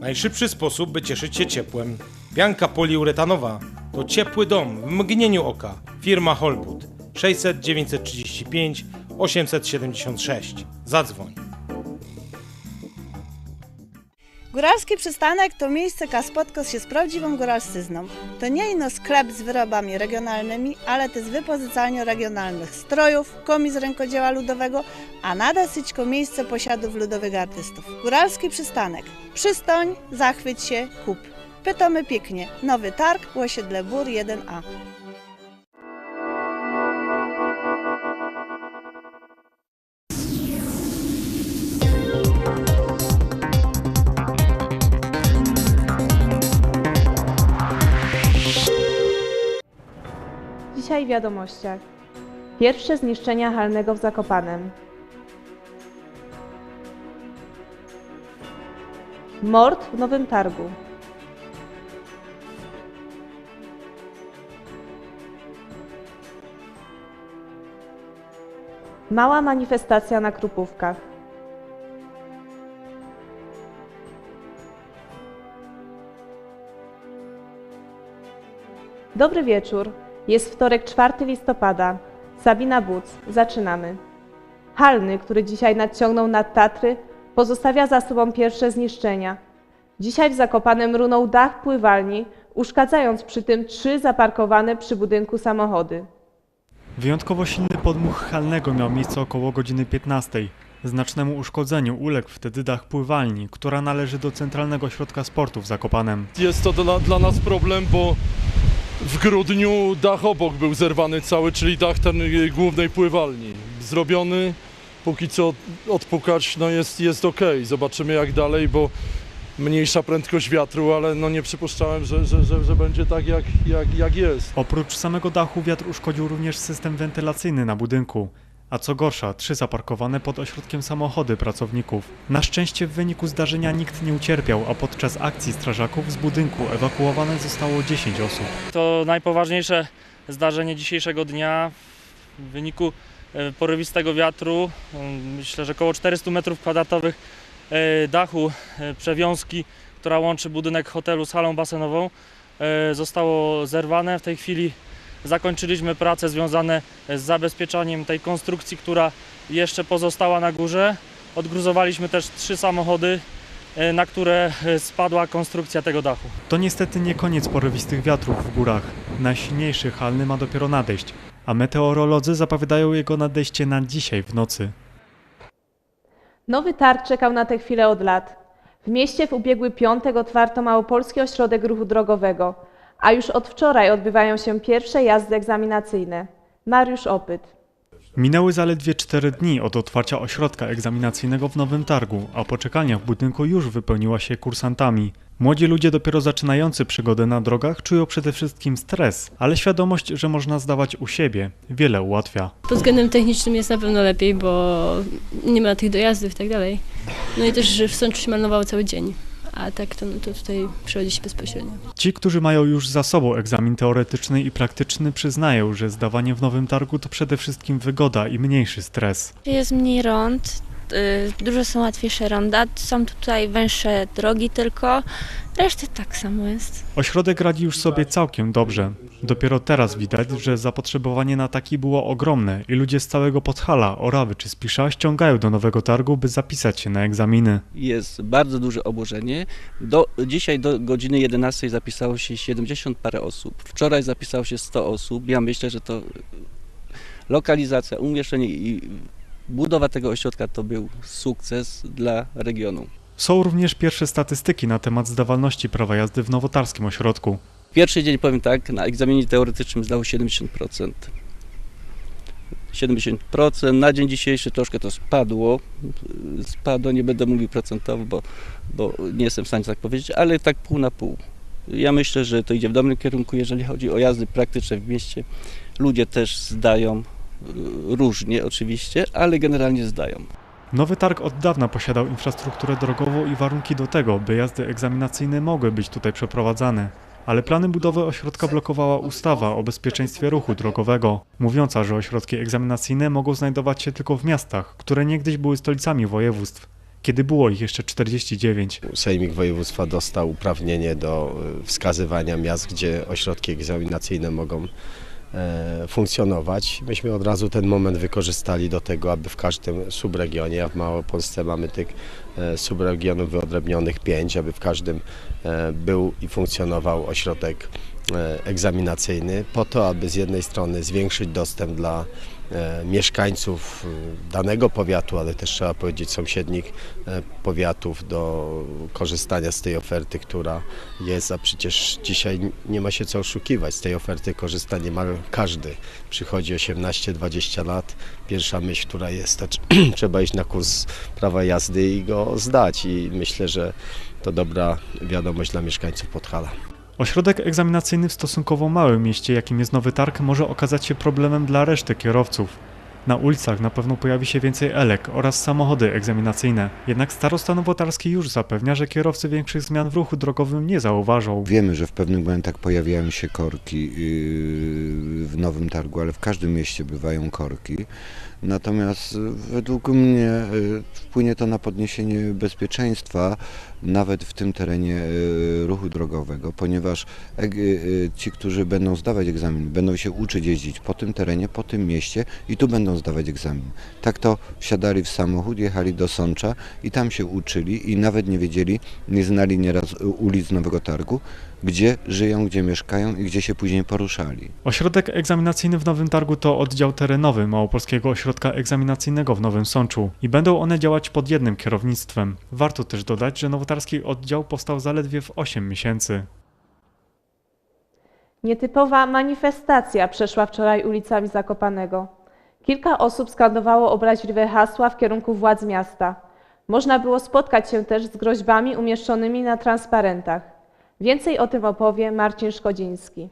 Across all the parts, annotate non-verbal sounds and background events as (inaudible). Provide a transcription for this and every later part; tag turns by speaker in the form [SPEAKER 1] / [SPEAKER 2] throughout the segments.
[SPEAKER 1] Najszybszy sposób, by cieszyć się ciepłem. Pianka poliuretanowa to ciepły dom w mgnieniu oka. Firma Holbud 600 935 876. Zadzwoń.
[SPEAKER 2] Góralski przystanek to miejsce, ka spotkać się z prawdziwą góralszczyzną. To nie ino sklep z wyrobami regionalnymi, ale też wypozycalnia regionalnych strojów, komi z rękodzieła ludowego, a nade syćko miejsce posiadów ludowych artystów. Góralski przystanek. Przystoń, zachwyć się, kup. Pytamy pięknie. Nowy targ, osiedle Bór 1A.
[SPEAKER 3] W wiadomościach. Pierwsze zniszczenia halnego w Zakopanem. Mord w Nowym Targu. Mała manifestacja na Krupówkach. Dobry wieczór. Jest wtorek 4 listopada. Sabina Buc. Zaczynamy. Halny, który dzisiaj nadciągnął nad Tatry, pozostawia za sobą pierwsze zniszczenia. Dzisiaj w Zakopanem runął dach pływalni, uszkadzając przy tym trzy zaparkowane przy budynku samochody.
[SPEAKER 4] Wyjątkowo silny podmuch halnego miał miejsce około godziny 15. Znacznemu uszkodzeniu uległ wtedy dach pływalni, która należy do Centralnego Ośrodka Sportu w Zakopanem.
[SPEAKER 5] Jest to dla, dla nas problem, bo w grudniu dach obok był zerwany cały, czyli dach ten y, głównej pływalni. Zrobiony, póki co odpukać, no jest, jest ok. Zobaczymy jak dalej, bo mniejsza prędkość wiatru, ale no nie przypuszczałem, że, że, że, że będzie tak jak, jak, jak jest.
[SPEAKER 4] Oprócz samego dachu wiatr uszkodził również system wentylacyjny na budynku. A co gorsza, trzy zaparkowane pod ośrodkiem samochody pracowników. Na szczęście w wyniku zdarzenia nikt nie ucierpiał, a podczas akcji strażaków z budynku ewakuowane zostało 10 osób.
[SPEAKER 6] To najpoważniejsze zdarzenie dzisiejszego dnia w wyniku e, porywistego wiatru. Myślę, że około 400 m2 e, dachu e, przewiązki, która łączy budynek hotelu z halą basenową, zostało zerwane. W tej chwili zakończyliśmy prace związane z zabezpieczaniem tej konstrukcji, która jeszcze pozostała na górze. Odgruzowaliśmy też trzy samochody, e, na które e, spadła konstrukcja tego dachu.
[SPEAKER 4] To niestety nie koniec porywistych wiatrów w górach. Najsilniejszy halny ma dopiero nadejść, a meteorolodzy zapowiadają jego nadejście na dzisiaj w nocy.
[SPEAKER 3] Nowy targ czekał na tę chwilę od lat. W mieście w ubiegły piątek otwarto Małopolski Ośrodek Ruchu Drogowego, a już od wczoraj odbywają się pierwsze jazdy egzaminacyjne. Mariusz Opyt.
[SPEAKER 4] Minęły zaledwie 4 dni od otwarcia ośrodka egzaminacyjnego w Nowym Targu, a poczekalnia w budynku już wypełniła się kursantami. Młodzi ludzie dopiero zaczynający przygodę na drogach czują przede wszystkim stres, ale świadomość, że można zdawać u siebie, wiele ułatwia.
[SPEAKER 7] Pod względem technicznym jest na pewno lepiej, bo nie ma tych dojazdów i tak dalej. No i też, że w Sączu się marnowało cały dzień. A tak to, no to tutaj przychodzi się bezpośrednio.
[SPEAKER 4] Ci, którzy mają już za sobą egzamin teoretyczny i praktyczny, przyznają, że zdawanie w Nowym Targu to przede wszystkim wygoda i mniejszy stres.
[SPEAKER 8] Jest mniej rąd, dużo są łatwiejsze ronda, są tutaj węższe drogi tylko, reszty tak samo jest.
[SPEAKER 4] Ośrodek radzi już sobie całkiem dobrze. Dopiero teraz widać, że zapotrzebowanie na taki było ogromne i ludzie z całego Podhala, Orawy czy Spisza ściągają do Nowego Targu, by zapisać się na egzaminy.
[SPEAKER 9] jest bardzo duże obłożenie. Do, dzisiaj do godziny 11 zapisało się 70 parę osób. Wczoraj zapisało się 100 osób. Ja myślę, że to lokalizacja, umieszczenie i budowa tego ośrodka to był sukces dla regionu.
[SPEAKER 4] Są również pierwsze statystyki na temat zdawalności prawa jazdy w nowotarskim ośrodku.
[SPEAKER 9] Pierwszy dzień, powiem tak, na egzaminie teoretycznym zdało 70%. 70%. Na dzień dzisiejszy troszkę to spadło. Spadło, nie będę mówił procentowo, bo, bo nie jestem w stanie tak powiedzieć, ale tak pół na pół. Ja myślę, że to idzie w dobrym kierunku, jeżeli chodzi o jazdy praktyczne w mieście. Ludzie też zdają różnie oczywiście, ale generalnie zdają.
[SPEAKER 4] Nowy Targ od dawna posiadał infrastrukturę drogową i warunki do tego, by jazdy egzaminacyjne mogły być tutaj przeprowadzane. Ale plany budowy ośrodka blokowała ustawa o bezpieczeństwie ruchu drogowego, mówiąca, że ośrodki egzaminacyjne mogą znajdować się tylko w miastach, które niegdyś były stolicami województw. kiedy było ich jeszcze 49.
[SPEAKER 10] Sejmik Województwa dostał uprawnienie do e, wskazywania miast, gdzie ośrodki egzaminacyjne mogą funkcjonować. Myśmy od razu ten moment wykorzystali do tego, aby w każdym subregionie, a w Małopolsce mamy tych e, subregionów wyodrębnionych pięć, aby w każdym e, był i funkcjonował ośrodek e, egzaminacyjny, po to, aby z jednej strony zwiększyć dostęp dla e, mieszkańców e, danego powiatu, ale też trzeba powiedzieć sąsiednich e, powiatów do korzystania z tej oferty, która jest, a przecież dzisiaj nie ma się co oszukiwać, z tej oferty korzysta niemal każdy. Przychodzi 18-20 lat, pierwsza myśl, która jest, to tr- (clears throat) trzeba iść na kurs prawa jazdy i go zdać i myślę, że to dobra wiadomość dla mieszkańców Podhala.
[SPEAKER 4] Ośrodek egzaminacyjny w stosunkowo małym mieście, jakim jest Nowy Targ, może okazać się problemem dla reszty kierowców. Na ulicach na pewno pojawi się więcej elek oraz samochody egzaminacyjne. Jednak starosta nowotarski już zapewnia, że kierowcy większych zmian w ruchu drogowym nie zauważą.
[SPEAKER 11] Wiemy, że w pewnych momentach pojawiają się korki yy, w Nowym Targu, ale w każdym mieście bywają korki. Natomiast yy, według mnie yy, wpłynie to na podniesienie bezpieczeństwa nawet w tym terenie yy, ruchu drogowego, ponieważ ci, którzy będą zdawać egzamin, będą się uczyć jeździć po tym terenie, po tym mieście i tu będą zdawać egzamin. Tak to wsiadali w samochód, jechali do Sącza i tam się uczyli i nawet nie wiedzieli, nie znali nieraz y, ulic Nowego Targu, gdzie żyją, gdzie mieszkają i gdzie się później poruszali.
[SPEAKER 4] Ośrodek egzaminacyjny w Nowym Targu to oddział terenowy Małopolskiego Ośrodka Egzaminacyjnego w Nowym Sączu i będą one działać pod jednym kierownictwem. Warto też dodać, że nowotarski oddział powstał zaledwie w 8 miesięcy.
[SPEAKER 3] Nietypowa manifestacja przeszła wczoraj ulicami Zakopanego. Kilka osób skandowało obraźliwe hasła w kierunku władz miasta. Można było spotkać się też z groźbami umieszczonymi na transparentach. Więcej o tym opowie Marcin Szkodziński.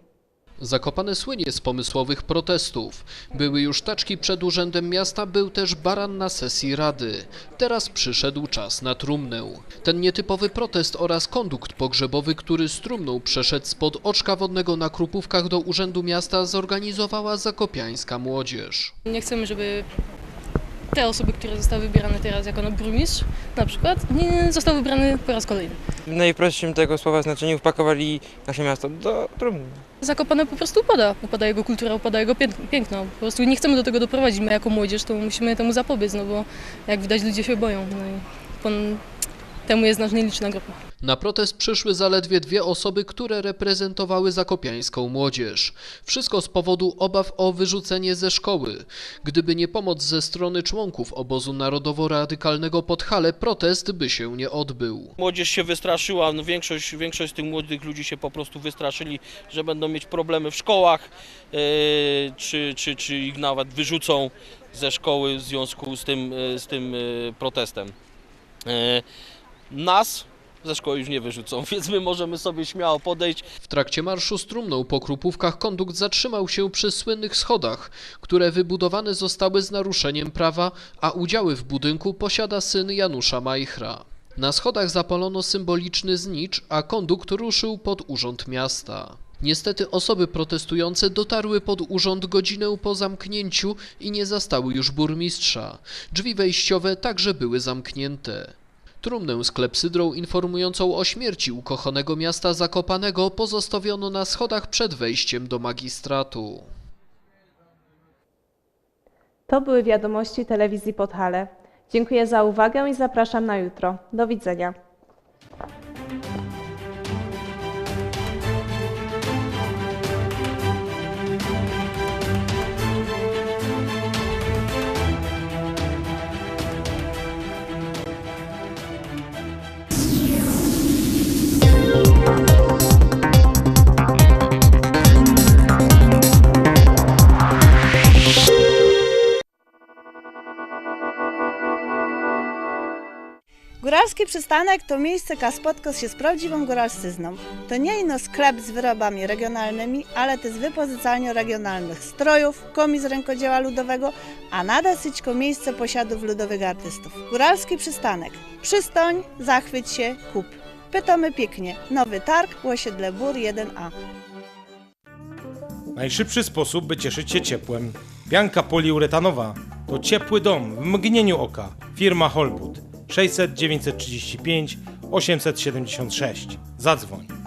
[SPEAKER 12] Zakopane słynie z pomysłowych protestów. Były już taczki przed urzędem miasta, był też baran na sesji rady. Teraz przyszedł czas na trumnę. Ten nietypowy protest oraz kondukt pogrzebowy, który z trumną przeszedł spod oczka wodnego na Krupówkach do urzędu miasta zorganizowała zakopiańska młodzież.
[SPEAKER 7] Nie chcemy, żeby te osoby, które zostały wybierane teraz jako no burmistrz na przykład, nie zostały wybrane po raz kolejny.
[SPEAKER 13] w najprostszym tego słowa znaczeniu wpakowali nasze miasto do trumny.
[SPEAKER 7] Zakopane po prostu upada. Upada jego kultura, upada jego pięk- piękno. Po prostu nie chcemy do tego doprowadzić. My jako młodzież to musimy temu zapobiec, no bo jak widać ludzie się boją. No i temu jest nasz nieliczna grupa.
[SPEAKER 12] Na protest przyszły zaledwie dwie osoby, które reprezentowały zakopiańską młodzież. Wszystko z powodu obaw o wyrzucenie ze szkoły. Gdyby nie pomoc ze strony członków obozu narodowo-radykalnego Podhale, protest by się nie odbył.
[SPEAKER 14] Młodzież się wystraszyła, no większość, większość z tych młodych ludzi się po prostu wystraszyli, że będą mieć problemy w szkołach, yy, czy, czy, czy ich nawet wyrzucą ze szkoły w związku z tym, yy, z tym yy, protestem. Yy, nas ze szkoły już nie wyrzucą, (laughs) więc my możemy sobie śmiało podejść.
[SPEAKER 12] W trakcie marszu z trumną po Krupówkach kondukt zatrzymał się przy słynnych schodach, które wybudowane zostały z naruszeniem prawa, a udziały w budynku posiada syn Janusza Majchra. Na schodach zapalono symboliczny znicz, a kondukt ruszył pod urząd miasta. Niestety osoby protestujące dotarły pod urząd godzinę po zamknięciu i nie zastały już burmistrza. Drzwi wejściowe także były zamknięte. Trumnę z klepsydrą informującą o śmierci ukochanego miasta Zakopanego pozostawiono na schodach przed wejściem do magistratu.
[SPEAKER 3] To były wiadomości telewizji Podhale. Dziękuję za uwagę i zapraszam na jutro. Do widzenia.
[SPEAKER 2] Góralski przystanek to miejsce Kaspodkos się z prawdziwą góralszczyzną. To nie ino sklep z wyrobami regionalnymi, ale też wypozycalnia regionalnych strojów, komis rękodzieła ludowego, a nadosyćko miejsce posiadów ludowych artystów. Góralski przystanek. Przystoń, zachwyć się, kup. Pytamy pięknie. Nowy targ, osiedle Bór 1A.
[SPEAKER 1] Najszybszy sposób, by cieszyć się ciepłem. Pianka poliuretanowa to ciepły dom w mgnieniu oka. Firma Holbut. 600 935 876. Zadzwoń.